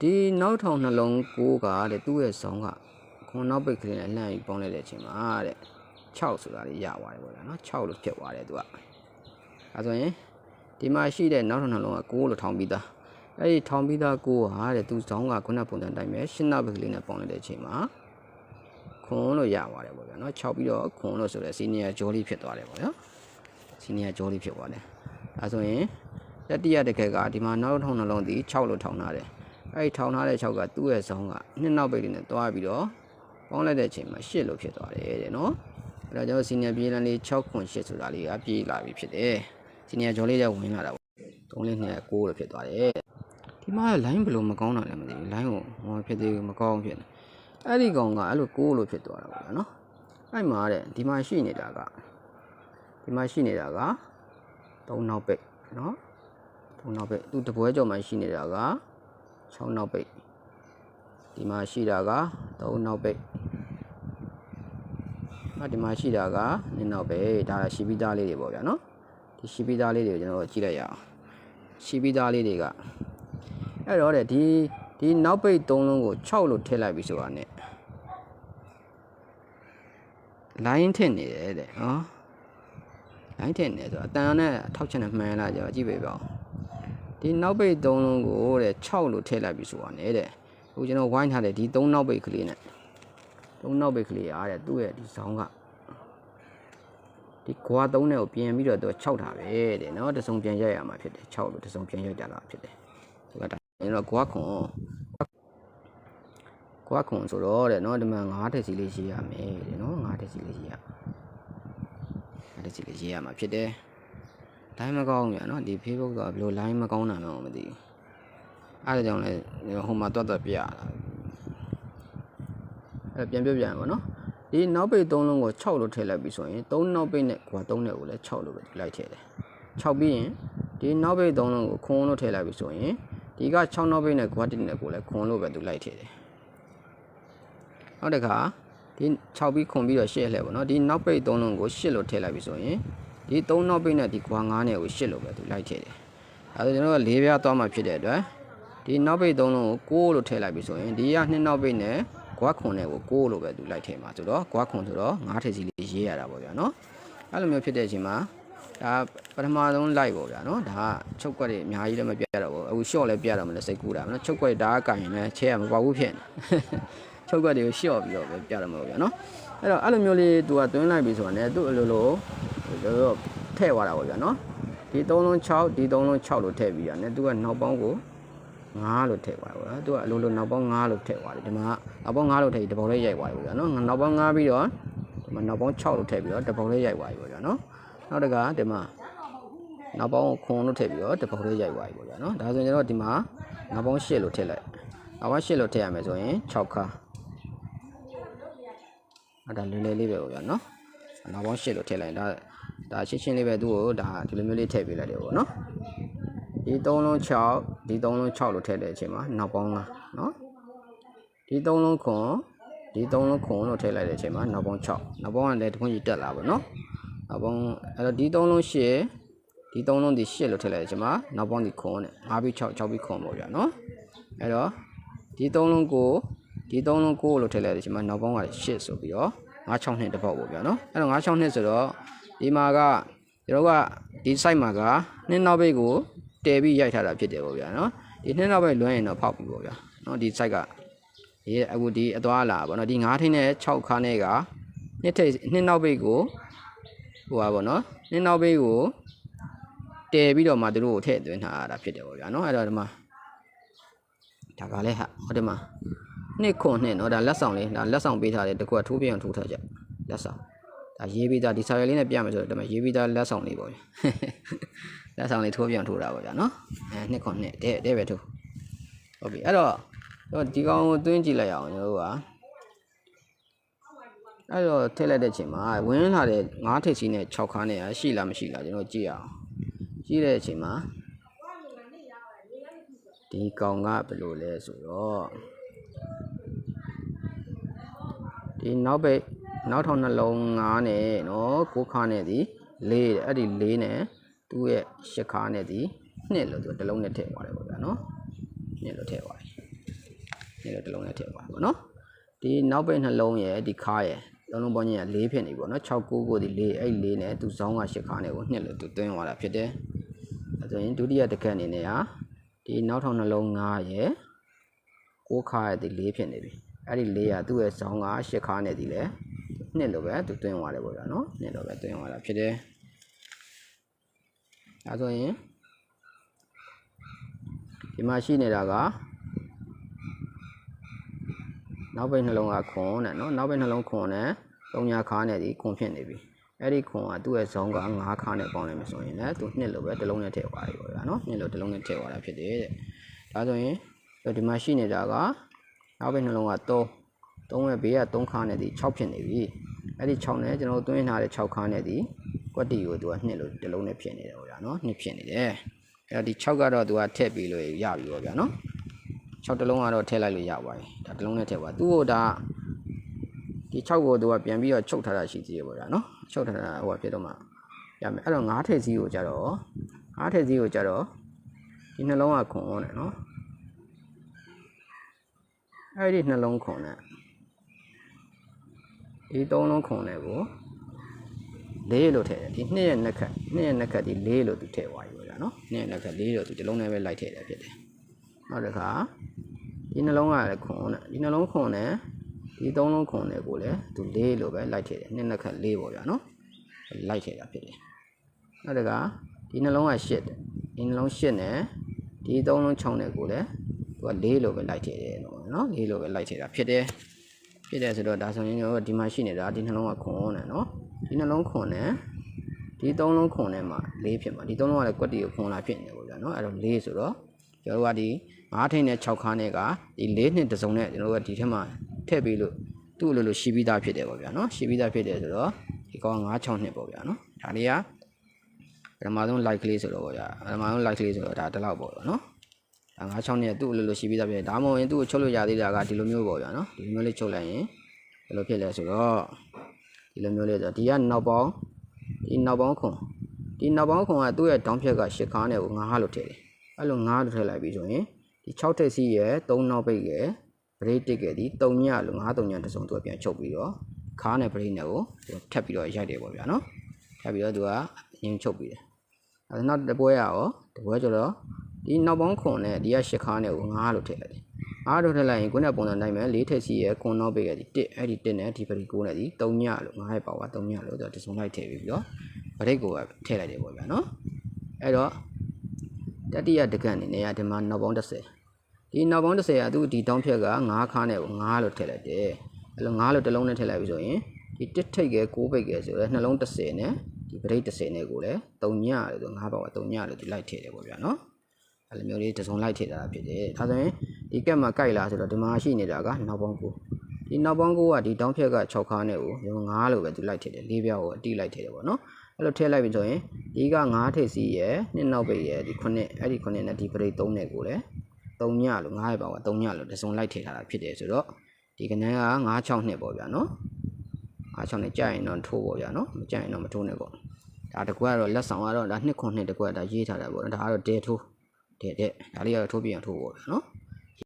ဒီနောက်ထောင်နှလုံးကိုးကတဲ့သူ့ရဲ့ဆောင်းကခွန်နောက်ပိတ်ကလေးနဲ့လှမ်းပြီးပေါင်းလိုက်တဲ့အချိန်မှာတဲ့6ဆိုတာလေးရသွားတယ်ပေါ့ဗျာနော်6လို့ဖြစ်သွားတယ်သူကအဲဆိုရင်ဒီမှာရှိတဲ့နောက်ထောင်နှလုံးက9လို့ထောင်ပြီးသားအဲ့ဒီထောင်ပြီးသား9ဟာတဲ့သူဆောင်းကခုနပုံစံတိုင်းပဲရှင်းနောက်ပိတ်ကလေးနဲ့ပေါင်းလိုက်တဲ့အချိန်မှာခွန်လို့ရသွားတယ်ပေါ့ဗျာနော်6ပြီးတော့ခွန်လို့ဆိုတဲ့စီနီယာဂျော်လေးဖြစ်သွားတယ်ပေါ့ဗျာစီနီယာဂျော်လေးဖြစ်သွားတယ်အဲဆိုရင်တတိယတစ်ခက်ကဒီမှာနောက်ထောင်နှလုံးဒီ6လို့ထောင်ထားတယ် အဲ့ဒီထောင်ထားတဲ့6ကသူ့ရဲ့ဆောင်းကနှစ်နောက်ပိတ်လေးနဲ့တွားပြီးတော့ပေါင်းလိုက်တဲ့အချိန်မှာ8လို့ဖြစ်သွားတယ်တဲ့နော်အဲ့ဒါကြောင့်စီနီယာပြေးလန်းလေး6ခွန်8ဆိုတာလေးကပြေးလာပြီဖြစ်တယ်စီနီယာဂျော်လေးလည်းဝင်လာတာပေါ့3လေးနဲ့9လို့ဖြစ်သွားတယ်ဒီမှာ line ဘယ်လိုမကောင်းတာလဲမသိဘူး line ကိုဟောဖြစ်သေးဘူးမကောင်းဖြစ်နေအဲ့ဒီကောင်ကအဲ့လို9လို့ဖြစ်သွားတာပေါ့နော်အဲ့မှာတဲ့ဒီမှာရှိနေတာကဒီမှာရှိနေတာက3နောက်ပိတ်နော်3နောက်ပိတ်သူတပွဲကြော်မှာရှိနေတာက 6နောက်ပိတ်ဒီမှာရှိတာက3နောက်ပိတ်ဟာဒီမှာရှိတာက2နောက်ပိတ်ဒါရှိပြီးသားလေးတွေပေါ့ဗျာနော်ဒီရှိပြီးသားလေးတွေကိုကျွန်တော်တို့ကြည့်လိုက်ရအောင်ရှိပြီးသားလေးတွေကအဲ့တော့တဲ့ဒီဒီနောက်ပိတ်3လုံးကို6လို့ထည့်လိုက်ပြီဆိုတာ ਨੇ line ထည့်နေတယ်တဲ့နော် line ထည့်နေတယ်ဆိုတော့အတန်နဲ့ထောက်ချင်တဲ့မှန်လာကြကြည့်ပေးပါဦး ဒီနောက်ပိတ်3လုံးကိုတဲ့6လို့ထည့်လိုက်ပြီဆိုတာနဲ့တဲ့ဟိုကျွန်တော်ဝိုင်းထားတဲ့ဒီ3နောက်ပိတ်ကလေးနဲ့3နောက်ပိတ်ကလေးအားတဲ့သူ့ရဲ့ဒီဇောင်းကဒီကွာ3နဲ့ကိုပြင်ပြီးတော့သူ6ထားပဲတဲ့နော်တစုံပြန်ရိုက်ရမှာဖြစ်တယ်6လို့တစုံပြန်ရိုက်ကြတာဖြစ်တယ်ဒီကဒါကျွန်တော်ကွာခွန်ကွာခွန်ဆိုတော့တဲ့နော်ဒီမှာ9တက်စီလေးရေးရမယ်တဲ့နော်9တက်စီလေးရေးရ9တက်စီလေးရေးရမှာဖြစ်တယ် line မကောင်းဘူးညာနော်ဒီ Facebook ကဘယ်လို line မကောင်းတာမှမသိဘူးအဲ့ဒါကြောင့်လည်းဟိုမှာတွတ်တွတ်ပြရတာအဲ့ပြန်ပြပြန်ပါနော်ဒီနောက်ပိတ်3လုံးကို6လို့ထည့်လိုက်ပြီဆိုရင်3နောက်ပိတ်နဲ့ကွာ3နဲ့ကိုလည်း6လို့ပဲလိုက်ထည့်တယ်6ပြီးရင်ဒီနောက်ပိတ်3လုံးကိုခွန်လို့ထည့်လိုက်ပြီဆိုရင်ဒီက6နောက်ပိတ်နဲ့ကွာ1နဲ့ကိုလည်းခွန်လို့ပဲသူလိုက်ထည့်တယ်နောက်တစ်ခါဒီ6ပြီးခွန်ပြီးတော့8လှည့်ပေါ့နော်ဒီနောက်ပိတ်3လုံးကို8လို့ထည့်လိုက်ပြီဆိုရင် ဒီ3နောက်ပိတ်နဲ့ဒီကွာ9နဲ့ကို8လို့ပဲသူလိုက်ထည့်တယ်။အဲဒါကျွန်တော်က၄ပြားသွားမှဖြစ်တဲ့အတွက်ဒီနောက်ပိတ်3လုံးကို6လို့ထည့်လိုက်ပြီဆိုရင်ဒီက2နောက်ပိတ်နဲ့ကွာ9နဲ့ကို6လို့ပဲသူလိုက်ထည့်မှာဆိုတော့ကွာ9ဆိုတော့9ထည့်စီလေးရေးရတာပေါ့ဗျာနော်။အဲလိုမျိုးဖြစ်တဲ့အချိန်မှာဒါပထမဆုံးလိုက်ပေါ့ဗျာနော်။ဒါကချုပ်ကွက်တွေအများကြီးလည်းမပြတ်တော့ဘူး။အခု short လည်းပြတ်တော့မလဲစိတ်ကူးတာနော်။ချုပ်ကွက်ဒါကကင်ရင်လည်းချဲရမပေါက်ဘူးဖြစ်နေ။ချုပ်ကွက်တွေကို short ပြီးတော့ပဲပြတ်တော့မှာပေါ့ဗျာနော်။ အဲ့တော့အဲ့လိုမျိုးလေးသူကတွင်းလိုက်ပြီဆိုတာနဲ့သူ့အလိုလိုကျွန်တော်ထည့်သွားတာပေါ့ဗျာနော်ဒီ3လုံး6ဒီ3လုံး6လို့ထည့်ပြီးရတယ်သူကနောက်ပေါင်းကို9လို့ထည့်သွားတယ်ပေါ့နော်သူကအလိုလိုနောက်ပေါင်း9လို့ထည့်သွားတယ်ဒီမှာနောက်ပေါင်း9လို့ထည့်ပြီးတပုံလေးရိုက်သွားတယ်ပေါ့ဗျာနော်နောက်ပေါင်း9ပြီးတော့ဒီမှာနောက်ပေါင်း6လို့ထည့်ပြီးတော့တပုံလေးရိုက်သွားပြီပေါ့ဗျာနော်နောက်တကဒီမှာနောက်ပေါင်းခွန်လို့ထည့်ပြီးတော့တပုံလေးရိုက်သွားပြီပေါ့ဗျာနော်ဒါဆိုရင်ကျွန်တော်ဒီမှာနောက်ပေါင်း8လို့ထည့်လိုက်နောက်ပေါင်း8လို့ထည့်ရမယ်ဆိုရင်6ခါ အဲ့ဒါလေးလေးလေးပဲပေါ့ဗျာနော်နောက်ပေါင်း8လို့ထည့်လိုက်ဒါဒါရှင်းရှင်းလေးပဲသူ့ကိုဒါဒီလိုမျိုးလေးထည့်ပေးလိုက်တယ်ပေါ့နော်ဒီ3လုံး6ဒီ3လုံး6လို့ထည့်တဲ့အချိန်မှာနောက်ပေါင်း9နော်ဒီ3လုံးခွန်ဒီ3လုံးခွန်လို့ထည့်လိုက်တဲ့အချိန်မှာနောက်ပေါင်း6နောက်ပေါင်းကလည်းတခွန်းကြီးတက်လာပါနော်နောက်ပေါင်းအဲ့တော့ဒီ3လုံး8ဒီ3လုံးဒီ8လို့ထည့်လိုက်တဲ့အချိန်မှာနောက်ပေါင်းဒီခွန်နဲ့5ပြီး6 6ပြီးခွန်ပေါ့ဗျာနော်အဲ့တော့ဒီ3လုံးကို ဒီ3လုံး9လို့ထည့်လိုက်တဲ့အချိန်မှာနောက်ပေါင်းက8ဆိုပြီးတော့9 6နှစ်တစ်ပေါက်ပေါ့ဗျာနော်အဲ့တော့9 6နှစ်ဆိုတော့ဒီမှာကကျွန်တော်ကဒီ site မှာကနှစ်နောက်ဘိတ်ကိုတဲပြီးရိုက်ထားတာဖြစ်တယ်ပေါ့ဗျာနော်ဒီနှစ်နောက်ဘိတ်လွှမ်းရင်တော့ဖောက်ပြီပေါ့ဗျာနော်ဒီ site ကဒီအခုဒီအသွားလာပေါ့နော်ဒီ9ထိန်းနဲ့6ခါနဲ့ကနှစ်ထိပ်နှစ်နောက်ဘိတ်ကိုဟိုပါပေါ့နော်နှစ်နောက်ဘိတ်ကိုတဲပြီးတော့မှသူတို့ကိုထည့်သွင်းထားတာဖြစ်တယ်ပေါ့ဗျာနော်အဲ့တော့ဒီမှာဒါကလည်းဟာဟောဒီမှာ နှစ်ခွန်နှစ်နော်ဒါလက်ဆောင်လေးဒါလက်ဆောင်ပေးထားတယ်တကူကထိုးပြအောင်ထိုးထားကြလက်ဆောင်ဒါရေးပြီးသားဒီစာရွက်လေးနဲ့ပြမယ်ဆိုတော့ဒီမှာရေးပြီးသားလက်ဆောင်လေးပေါ့ဗျာလက်ဆောင်လေးထိုးပြအောင်ထိုးတာပေါ့ဗျာနော်အဲနှစ်ခွန်နှစ်တဲ့တဲ့ပဲထိုးဟုတ်ပြီအဲ့တော့တော့ဒီကောင်ကိုသွင်းကြည့်လိုက်အောင်ကျွန်တော်တို့ကအဲ့တော့ထည့်လိုက်တဲ့ချိန်မှာဝင်းလာတဲ့9ထိပ်စီးနဲ့6ခါနဲ့ရှိလားမရှိလားကျွန်တော်ကြည့်အောင်ကြည့်တဲ့အချိန်မှာဒီကောင်ကဘယ်လိုလဲဆိုတော့ ဒီနောက်ဘက်နောက်ထောင်နှလုံး9နဲ့နော်6ခါနဲ့ဒီ4တဲ့အဲ့ဒီ4နဲ့သူ့ရဲ့8ခါနဲ့ဒီ2လို့သူတစ်လုံးနဲ့ထည့်သွားတယ်ပေါ့ဗျာနော်2လို့ထည့်သွားပြီနှစ်လို့တစ်လုံးနဲ့ထည့်ပါပေါ့နော်ဒီနောက်ပိတ်နှလုံးရဲ့ဒီခါရဲ့လုံးလုံးပေါင်းချင်းက၄ဖြစ်နေပြီပေါ့နော်6 9ကိုဒီ၄အဲ့၄နဲ့သူဇောင်းက၈ခါနဲ့ကိုနှစ်လို့သူတွင်းသွားတာဖြစ်တယ်အဲဆိုရင်ဒုတိယတစ်ခက်အနေနဲ့ဟာဒီနောက်ထောင်နှလုံး9ရဲ့ ကိုခါရဲ့ဒီ၄ဖြစ်နေပြီအဲ့ဒီ၄ကသူ့ရဲ့ဇောင်းက၈ခါနဲ့ဒီလေနှစ်လို့ပဲသူတွင်းသွားတယ်ပေါ့ဗျာနော်နှစ်လို့ပဲတွင်းသွားတာဖြစ်တယ်အဲဆိုရင်ဒီမှာရှိနေတာကနောက်ဘက်နှလုံးကခွန်နဲ့နော်နောက်ဘက်နှလုံးခွန်နဲ့၃ညာခါနဲ့ဒီခွန်ဖြစ်နေပြီအဲ့ဒီခွန်ကသူ့ရဲ့ဇုံးက၅ခါနဲ့ပေါင်းလိုက်မယ်ဆိုရင်လည်းသူနှစ်လို့ပဲတစ်လုံးနဲ့ထည့်သွားပြီပေါ့ဗျာနော်နှစ်လို့တစ်လုံးနဲ့ထည့်သွားတာဖြစ်တယ်တဲ့ဒါဆိုရင် ဒီမှာရှိနေတာကနောက်ဘက်နှလုံးက3 3ရဲ့ဘေးက3ခါနဲ့ဒီ6ဖြစ်နေပြီအဲ့ဒီ6နဲ့ကျွန်တော်တို့တွင်းထားတဲ့6ခါနဲ့ဒီကွက်တီကိုသူကနှစ်လို့တစ်လုံးနဲ့ဖြစ်နေတယ်ပေါ့ဗျာနော်နှစ်ဖြစ်နေတယ်အဲ့တော့ဒီ6ကတော့သူကထည့်ပြီးလို့ရပြီပေါ့ဗျာနော်6တစ်လုံးကတော့ထည့်လိုက်လို့ရပါပြီဒါတစ်လုံးနဲ့ထည့်ပါသူ့ကိုဒါဒီ6ကိုသူကပြန်ပြီးတော့ချုပ်ထားတာရှိသေးတယ်ပေါ့ဗျာနော်ချုပ်ထားတာဟိုကဖြစ်တော့မှရမယ်အဲ့တော့9ထည့်စီးကိုကြတော့9ထည့်စီးကိုကြတော့ဒီနှလုံးကခွန်တယ်နော် အဲ့ဒီနှလုံးခွန်နဲ့ဒီသုံးလုံးခွန်နဲ့ကိုလေးလို့ထည့်တယ်ဒီနှစ်ရဲ့နှစ်ခက်နှစ်ရဲ့နှစ်ခက်ဒီလေးလို့သူထည့်သွားပြီပေါ့ဗျာနော်နှစ်ရဲ့နှစ်ခက်လေးလို့သူဒီလုံးနဲ့ပဲလိုက်ထည့်တယ်ဖြစ်တယ်နောက်တစ်ခါဒီနှလုံးကလည်းခွန်နဲ့ဒီနှလုံးခွန်နဲ့ဒီသုံးလုံးခွန်နဲ့ကိုလည်းသူလေးလို့ပဲလိုက်ထည့်တယ်နှစ်နှစ်ခက်လေးပေါ့ဗျာနော်လိုက်ထည့်တာဖြစ်တယ်နောက်တစ်ခါဒီနှလုံးကရှစ်တယ်ဒီနှလုံးရှစ်နဲ့ဒီသုံးလုံး6နဲ့ကိုလည်းသူ ကလေးလို့ပဲလိုက်ထည့်တယ်နော်လေးလို့ပဲလိုက်ထည့်တာဖြစ်တယ်ဖြစ်တယ်ဆိုတော့ဒါဆိုရင်ကျွန်တော်တို့ဒီမှာရှိနေတာဒီနှလုံးကခွန်နဲ့နော်ဒီနှလုံးခွန်နဲ့ဒီသုံးလုံးခွန်နဲ့မှာ၄ဖြစ်မှာဒီသုံးလုံးကလည်းကွက်တီကိုခွန်လာဖြစ်နေတယ်ပေါ့ဗျာနော်အဲ့တော့၄ဆိုတော့ကျွန်တော်တို့ကဒီ၅ထိန်နဲ့6ခါနဲ့ကဒီ၄နှစ်တစ်စုံနဲ့ကျွန်တော်တို့ကဒီထက်မှထည့်ပြီးလို့သူ့လိုလိုရှိပြီးသားဖြစ်တယ်ပေါ့ဗျာနော်ရှိပြီးသားဖြစ်တယ်ဆိုတော့ဒီကောင်9 6နှစ်ပေါ့ဗျာနော်ဒါလေးကပထမဆုံး like ကလေးဆိုတော့ပေါ့ဗျာပထမဆုံး like ကလေးဆိုတော့ဒါတစ်လောက်ပေါ့ဗျာနော် ဒါ9 6နှစ်သူ့လိုလိုရှိပြီးသားဖြစ်တယ်ဒါမှမဟုတ်ရင်သူ့ကိုချုပ်လို့ရသေးတာကဒီလိုမျိုးပေါ့ဗျာနော်ဒီလိုမျိုးလေးချုပ်လိုက်ရင်ဘယ်လိုဖြစ်လဲဆိုတော့ဒီလိုမျိုးလေးဆိုတော့ဒီကနောက်ပေါင်းဒီနောက်ပေါင်းခွန်ဒီနောက်ပေါင်းခွန်ကသူ့ရဲ့တောင်းဖြက်ကရှစ်ခါနဲ့ကို9လို့ထည့်တယ်အဲ့လို9လို့ထည့်လိုက်ပြီဆိုရင်ဒီ6ထက်စီရဲ့3နောက်ပိတ်ရဲ့ဘရိတ်တစ်ကဒီ3ညလို့9 3ညတစ်စုံသူကပြန်ချုပ်ပြီးတော့ခါနဲ့ဘရိတ်နဲ့ကိုသူထပ်ပြီးတော့ရိုက်တယ်ပေါ့ဗျာနော်ထပ်ပြီးတော့သူကငင်းချုပ်ပြီးတယ်အဲနောက်တစ်ပွဲရရောတစ်ပွဲကျတော့ ဒီနောက်ပေါင်းခွန်နဲ့ဒီကရှစ်ခါနဲ့ကို9လို့ထည့်လိုက်တယ်အားတော့ထည့်လိုက်ရင်ကိုယ်နဲ့ပုံစံတိုင်းပဲ၄ထက်စီရဲ့ခွန်နောက်ပိတ်ရဲ့ဒီ1အဲ့ဒီ1နဲ့ဒီပရိကိုနဲ့ဒီ3ညလို့9ရဲ့ပါဝါ3ညလို့သူကတစ်စုံလိုက်ထည့်ပြီးတော့ဗရိတ်ကိုထည့်လိုက်တယ်ပေါ့ဗျာနော်အဲ့တော့တတိယတကန့်အနေနဲ့ကဒီမှာနောက်ပေါင်း30ဒီနောက်ပေါင်း30ကသူဒီတောင်းဖြက်က9ခါနဲ့ကို9လို့ထည့်လိုက်တယ်အဲ့လို9လို့တစ်လုံးနဲ့ထည့်လိုက်ပြီဆိုရင်ဒီတစ်ထိတ်က9ပိတ်ကဆိုတော့နှလုံး30နဲ့ဒီဗရိတ်30နဲ့ကိုလည်း3ညလို့ဆို9ပါဝါ3ညလို့ဒီလိုက်ထည့်တယ်ပေါ့ဗျာနော် အဲ့လိုမျိုးလေးတစ်စုံလိုက်ထည့်တာဖြစ်တယ်ဒါဆိုရင်ဒီကက်မှာကြိုက်လာဆိုတော့ဒီမှာရှိနေတာကနောက်ပေါင်း9ဒီနောက်ပေါင်း9ကဒီတောင်းဖြက်က6ခါနဲ့ကို9လို့ပဲသူလိုက်ထည့်တယ်၄ပြောက်ကိုအတိလိုက်ထည့်တယ်ပေါ့နော်အဲ့လိုထည့်လိုက်ပြီဆိုရင်ဒီက9ထိပ်စီးရယ်နှစ်နောက်ပိတ်ရယ်ဒီ9အဲ့ဒီ9နဲ့ဒီပရိတ်3နဲ့ကိုလည်း3ညလို့9ရပါက3ညလို့တစ်စုံလိုက်ထည့်ထားတာဖြစ်တယ်ဆိုတော့ဒီကနန်းက9 6နှစ်ပေါ့ဗျာနော်9 6နှစ်ကြာရင်တော့ထိုးပေါ့ဗျာနော်မကြာရင်တော့မထိုးနဲ့ပေါ့ဒါတကွကတော့လက်ဆောင်ကတော့ဒါနှစ်ခွန်နှစ်တကွကဒါရေးထားတာပေါ့ဒါကတော့တဲထိုး တဲ့တဲ့ဒါလေးကတော့ထိုးပြအောင်ထိုးပေါ့ဗျာနော်